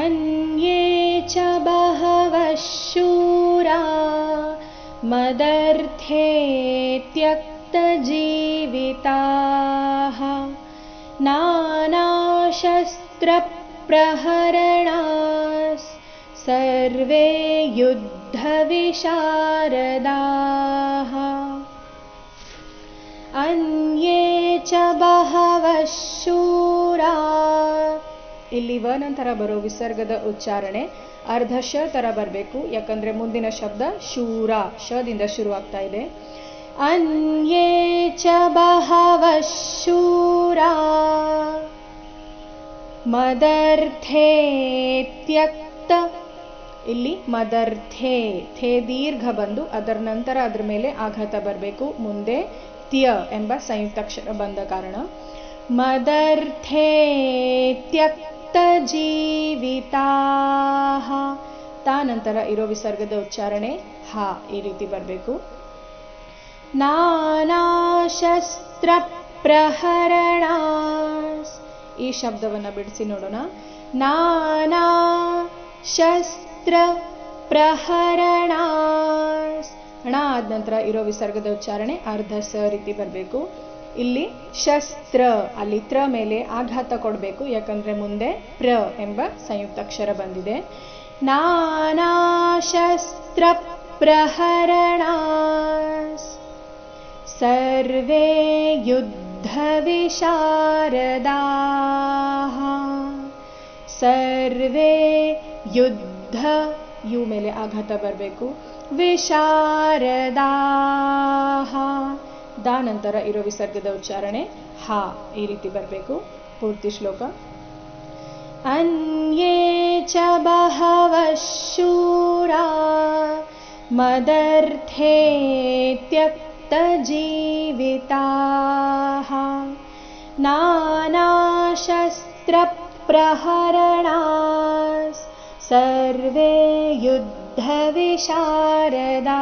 अन्ये च बहवः शूरा मदर्थे त्यक्तजीविताः नानाशस्त्रप्रहरणास् सर्वे युद्धविशारदाः ಇಲ್ಲಿ ವ ನಂತರ ಬರೋ ವಿಸರ್ಗದ ಉಚ್ಚಾರಣೆ ಅರ್ಧ ಶ ತರ ಬರಬೇಕು, ಯಾಕಂದ್ರೆ ಮುಂದಿನ ಶಬ್ದ ಶೂರ, ಶದಿಂದ ಶುರುವಾಗ್ತಾ ಇದೆ. ಅನ್ಯೇ ಚ ಬಹವ ಶೂರ ಮದರ್ಥೇ ತ್ಯಕ್ತ. ಇಲ್ಲಿ ಮದರ್ಥೇ, ಥೇ ದೀರ್ಘ ಬಂದು ಅದರ ನಂತರ ಅದ್ರ ಮೇಲೆ ಆಘಾತ ಬರಬೇಕು, ಮುಂದೆ ತ್ಯ ಎಂಬ ಸಂಯುಕ್ತಾಕ್ಷರ ಬಂದ ಕಾರಣ. ಮದರ್ಥೇ ತ್ಯಕ್ತ. ಜೀವಿತಾ ತಾ ತಾನಂತರ ಇರೋ ವಿಸರ್ಗದ ಉಚ್ಚಾರಣೆ ಹಾ ಈ ರೀತಿ ಬರಬೇಕು. ನಾನಾಶಸ್ತ್ರ ಪ್ರಹರಣ ಈ ಶಬ್ದವನ್ನ ಬಿಡಿಸಿ ನೋಡೋಣ. ನಾನಾ ಶಸ್ತ್ರ ಪ್ರಹರಣ ಹಣ ಆದ ನಂತರ ಇರೋ ವಿಸರ್ಗದ ಉಚ್ಚಾರಣೆ ಅರ್ಧ ಸ ರೀತಿ ಬರಬೇಕು. ಇಲ್ಲಿ ಶಸ್ತ್ರ ಅಲ್ಲಿ ತ್ರ ಮೇಲೆ ಆಘಾತ ಕೊಡಬೇಕು, ಯಾಕಂದ್ರೆ ಮುಂದೆ ಪ್ರ ಎಂಬ ಸಂಯುಕ್ತಾಕ್ಷರ ಬಂದಿದೆ. ನಾನಾ ಶಸ್ತ್ರ ಪ್ರಹರಣ, ಸರ್ವೇ ಯುದ್ಧ ವಿಶಾರದಾ ಸರ್ವೇ ಯುದ್ಧ, ಯು ಮೇಲೆ ಆಘಾತ ಬರಬೇಕು. ವಿಶಾರದಾ ದಾ ನಂತರ ಇರೋ ವಿಸರ್ಗದ ಉಚ್ಚಾರಣೆ ಹಾ ಈ ರೀತಿ ಬರಬೇಕು ಪೂರ್ತಿ ಶ್ಲೋಕ ಅನ್ಯೇ ಚ ಬಹವ ಶೂರಾ ಮದರ್ಥೇ ತ್ಯಕ್ತ ಜೀವಿತಾ ನಾನಾಶಸ್ತ್ರ ಪ್ರಹರಣ ಸರ್ವೇ ಯುದ್ಧ ವಿಶಾರದಾ